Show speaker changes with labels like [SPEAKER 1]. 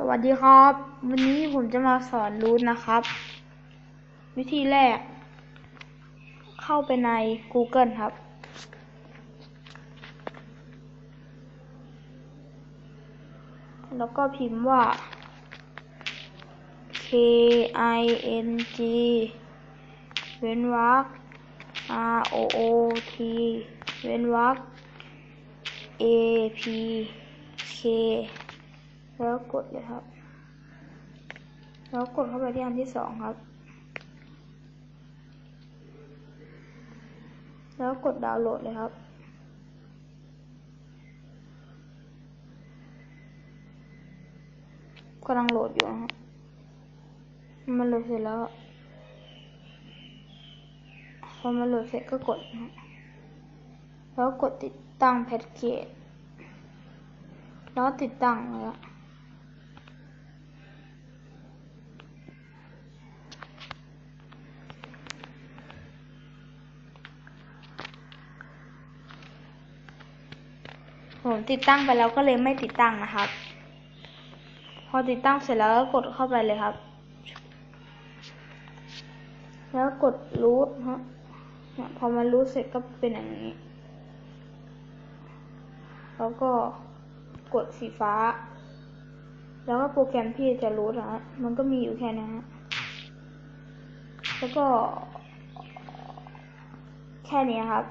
[SPEAKER 1] สวัสดีครับ วันนี้ผมจะมาสอนรูทนะครับ วิธีแรก เข้าไปใน Google ครับ แล้วก็พิมพ์ว่า K I N G เว้นวรรค R O O T เว้นวรรค A P K แล้วกดเลยครับ แล้วกดเข้าไปที่อันที่สองครับ แล้วกดดาวน์โหลดเลยครับกำลังโหลดอยู่นะครับมันโหลดเสร็จแล้ว พอมันโหลดเสร็จก็กดนะแล้วกดติดตั้งแพ็กเกจแล้วติดตั้งแล้ว ผมติดตั้งไปแล้วก็เลยไม่ติดตั้งนะครับ พอติดตั้งเสร็จแล้วก็กดเข้าไปเลยครับ แล้วกดรูทฮะพอมันรูทเสร็จก็เป็นอย่างนี้ แล้วก็กดสีฟ้า แล้วก็โปรแกรมที่จะรูทนะฮะมันก็มีอยู่แค่นี้ฮะแล้วก็ แค่นี้ครับ